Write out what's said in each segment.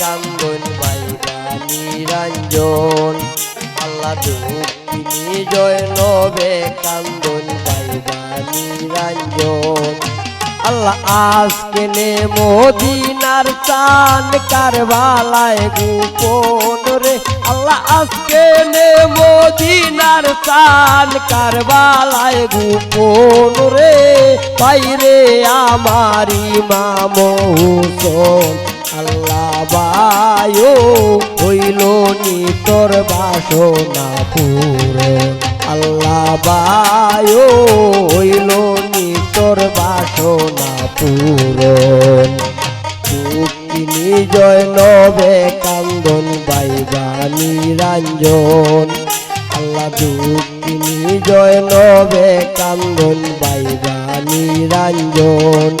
কান্দন বাইবা নিরঞ্জন আল্লাহ দুঃখিনী জয় নবে কান্দন বাইবা নিরঞ্জন আল্লাহ আজকে নে মদিনার চান কারবালায় গোপন রে। আল্লাহ আজকে নে মদিনার চান কারবালায় গোপন রে। বাইরে আমার হুসন। আল্লাহ বায়ো হইল নি তোর বাসনা পূরণ আল্লাহ বায়ো হইল নি তোর বাসনা পূরণ দুঃখিনী জয় নবে কান্দন বাইবা নিরঞ্জন আল্লাহ দুঃখিনী জয় নবে কান্দন বাইবা নিরঞ্জন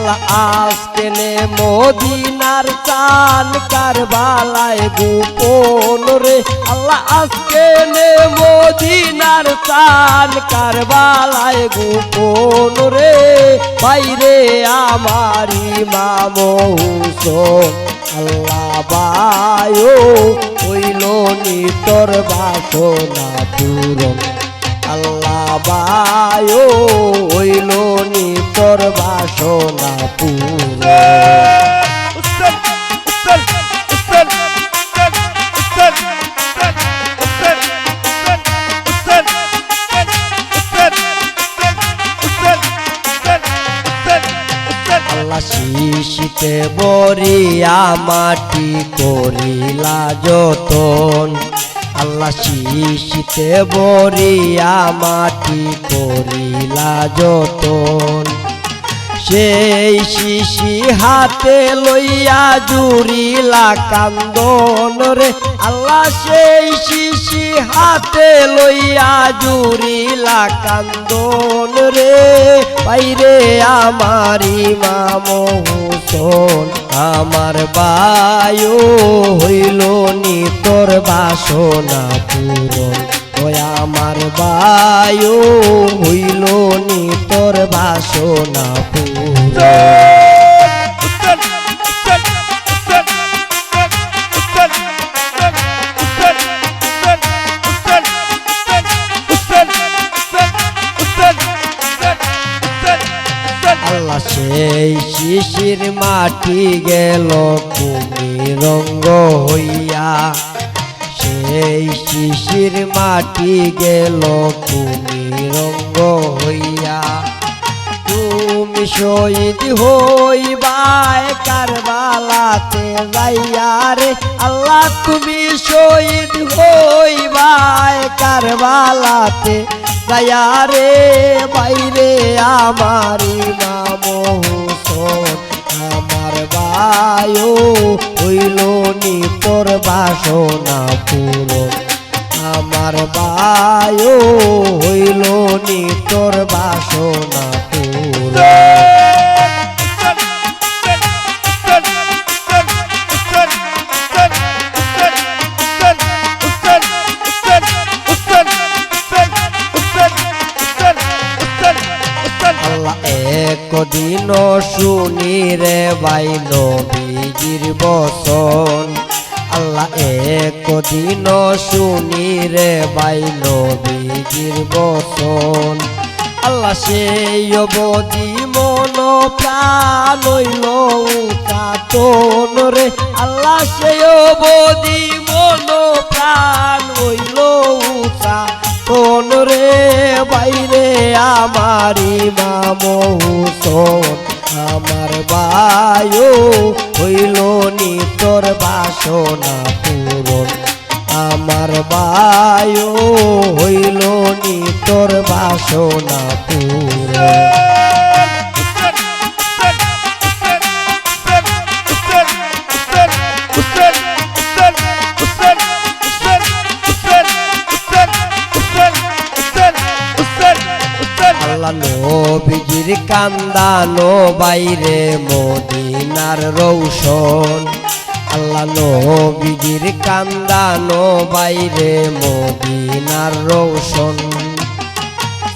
আল্লাহ আজকে নে মদিনার চান কারবালায় গোপন রে। আল্লাহ আজকে নে মদিনার চান কারবালায় গোপন রে। বাইরে আমার হুসন, আল্লাহ বায়ো হইল নি তোর বাসনা পূরণ। আল্লাহ বায়ো হইল নি তোর বাসনা পুরো শিশিতে বরিয়া মাটি করিলা যতন। আল্লাহ শিশিতে বরিয়া মাটি করিলা যতন। সেই শিশি হাতে লইয়া জুড়িলা কান্দন রে। আল্লাহ সেই শিশি হাতে লইয়া জুড়িলা কান্দন রে। বাইরে আমার ইমাম হুসন, আমার বায়ু হইল নি তোর বাসনা পূরণ ওই আমার বায়ু হইল নি তোর বাসনা পূরণ শিশির মাটি গেল রঙ্গ হইয়া। সেই শিশির মাটি গেল রঙ্গ হইয়া। তুমি শহীদ হইবাই কারবালাতে যাইয়া রে। আল্লাহ, তুমি শহীদ হইবাই কারবালাতে যাইয়া রে। বাইরে আমার ইমাম আমার বায়ু হইল নি তোর বাসনা পূরণ। আমার বায়ু হইল নি তোর বাসনা পূরণ। একদিন শুনি রে বাই নবীজির বসন আল্লাহ, একদিন শুনি রে বাই নবীজির বসন আল্লাহ, সেই অবধি মন প্রাণ হইল কাতন রে। আল্লাহ, সেই অবধি মন প্রাণ হইল উচা কোন রে বাইরে আমার মামো সোন আমার বায়ু হইল নি তোর বাসনা পূরণ। আমার বায়ু হইল নি তোর বাসনা পূরণ। আল্লাহ নবীজির কান্দানো বাইরে মদিনার রৌশন। আল্লাহ নবীজির কান্দানো বাইরে মদিনার রৌশন।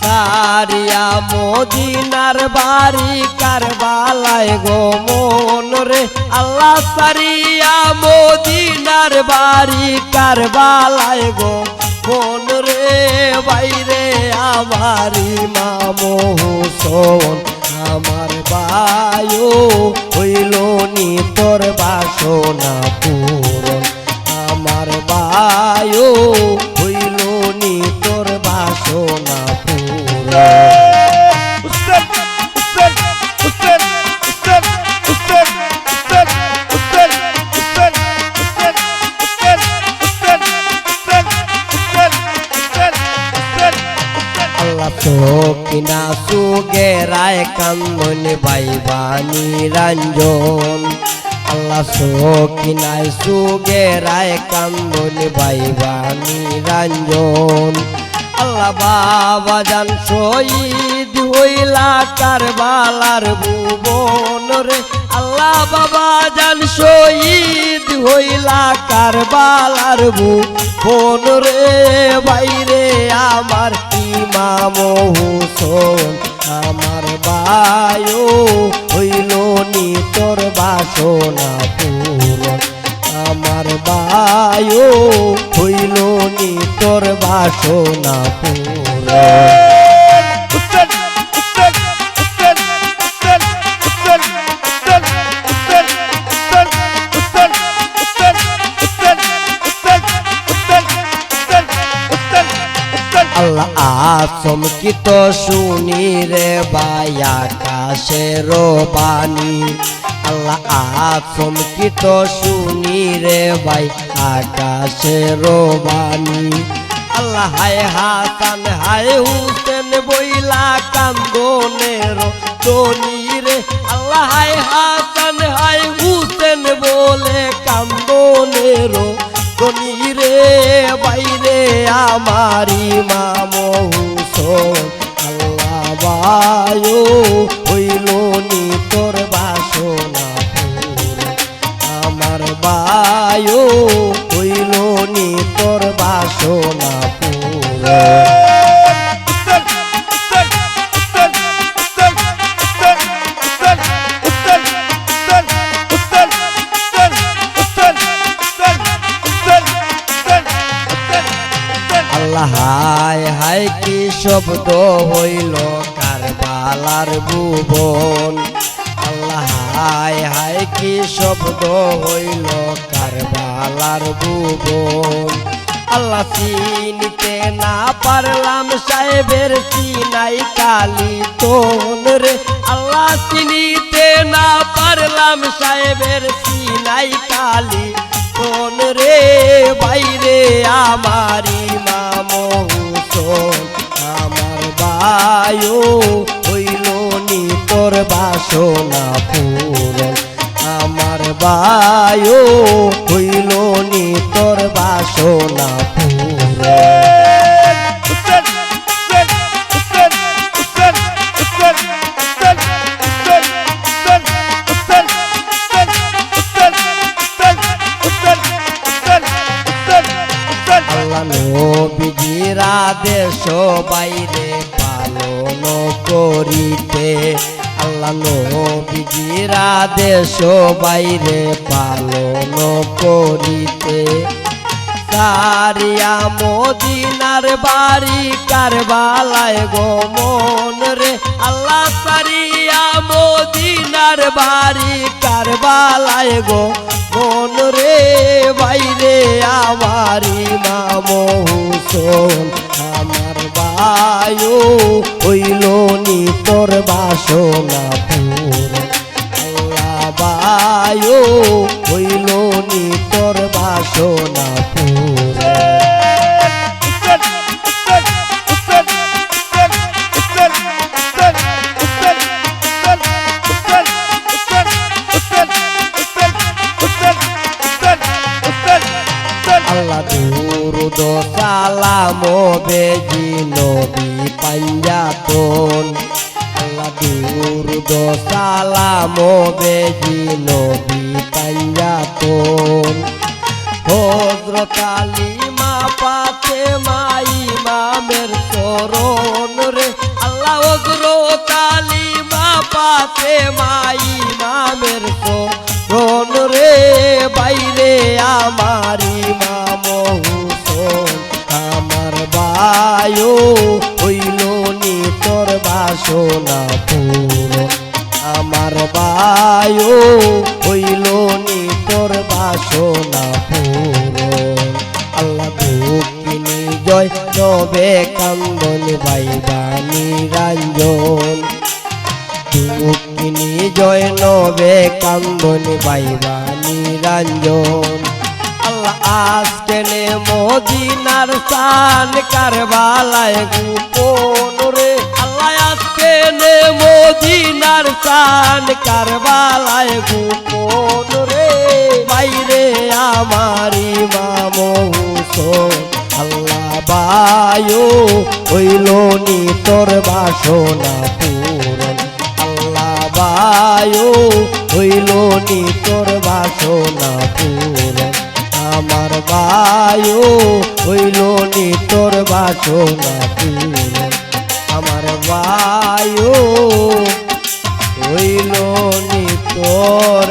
সারিয়া মদিনার বাড়ি কারবালায় গো মন রে। আল্লাহ সারিয়া মদিনার বাড়ি কারবালায় গো মন রে। বাইরে আমারি মামো হোসন আমার বায়ু হইল নি তোর বাসনা পূরণ। আমার বায়ু হইল নি তোর বাসনা সুগে রায় কান্দন বাইবানি রঞ্জন। আল্লাহ সো কিনায় সুগে রায় কান্দন বাইবানি রঞ্জন। আল্লাহ বাবা জান, শহীদ হইলা কারবালার ভুবন রে। আল্লাহ বাবা জান, শহীদ হইলা কারবালার ভুবন রে। বাইরে আমার ইমাম হুসন, আমার বায়ু হইল নি তোর বাসনা পূরণ আমার বায়ু বাসনা পুরা আল্লাহ আচমকিত শুনি রে বায়া কাশের বাণী আল্লাহ আচমকিত শুনি রে বাই আকাশের বাণী আল্লাহ, হায় হাসান, হায় হুসেন, বইলা কান্দনের তনি রে। আল্লাহ, হায় হাসান, হায় হুসেন, বলে কান্দনের তনি রে। বাইরে আমারি মামো হুসন আল্লাহ, বায়ু উস্তাদ আল্লাহ, হায় হায়, কি শব্দ হইল কারবালার ভুবন। আল্লাহ, হায় হায়, কি শব্দ হইল কারবালার ভুবন। আল্লাহ চিনিতে না পারলাম সাহেবের চিনাই কালি তোন রে? আল্লাহ চিনিতে না পারলাম সাহেবের চিনাই কালি কোন রে? বাইরে আমারি মামো আমার বায়ু হইল নি তোর বাসনা পূরণ আমার বায়ু হইল দেশ বাইরে পালন করিতে। আল্লাহ নবীজিরা দেশ বাইরে পালন করিতে। সারিয়া মদিনার বাড়ি কারবালায় গো মন রে। আল্লাহ সারিয়া মদিনার বাড়ি কারবালায় গো মন রে। বাইরে আমারি মামো হুসন বায়ু হইল নি তোর বাসনা পুর আল্লাহ বায়ু হইল নি তোর বাসনা পুর আল্লাহ দুরুদ সালাম বেজি নবী পাঞ্জাতন আল্লাহ দুরুদ সালাম বেজি নবী পাঞ্জাতন হজরত আলী মা পাতে মাই মামের চরণ রে। আল্লাহ অজর কালিমা পাতে মাই মামের রন রে। বাইরে আমারি মাম হুসন আমার বায়ু হইল নি তোর বাসনা পুরো আমার বায়ু হইল নি তোর বাসনা পুরো আল্লাহ দুঃখিনী জয় নবে কান্দন বাইবানি রঞ্জন। দুঃখিনী জয় নবে কান্দন বাইবানি রঞ্জন। আল্লাহ আজকে নে মদিনার সান কারবালায় গোপন রে। আল্লাহ আজকে নে মদিনার সান কারবালায় গোপন রে। বাইরে আমারি মামো আল্লাহ বায়ু হইল নি তোর বাসনা পূরণ। আল্লাহ বায়ু হইল নি তোর বাসনা পূরণ। আমার বায়ু হইল নি তোর বাসনা আমার বায়ু হইল নি তোর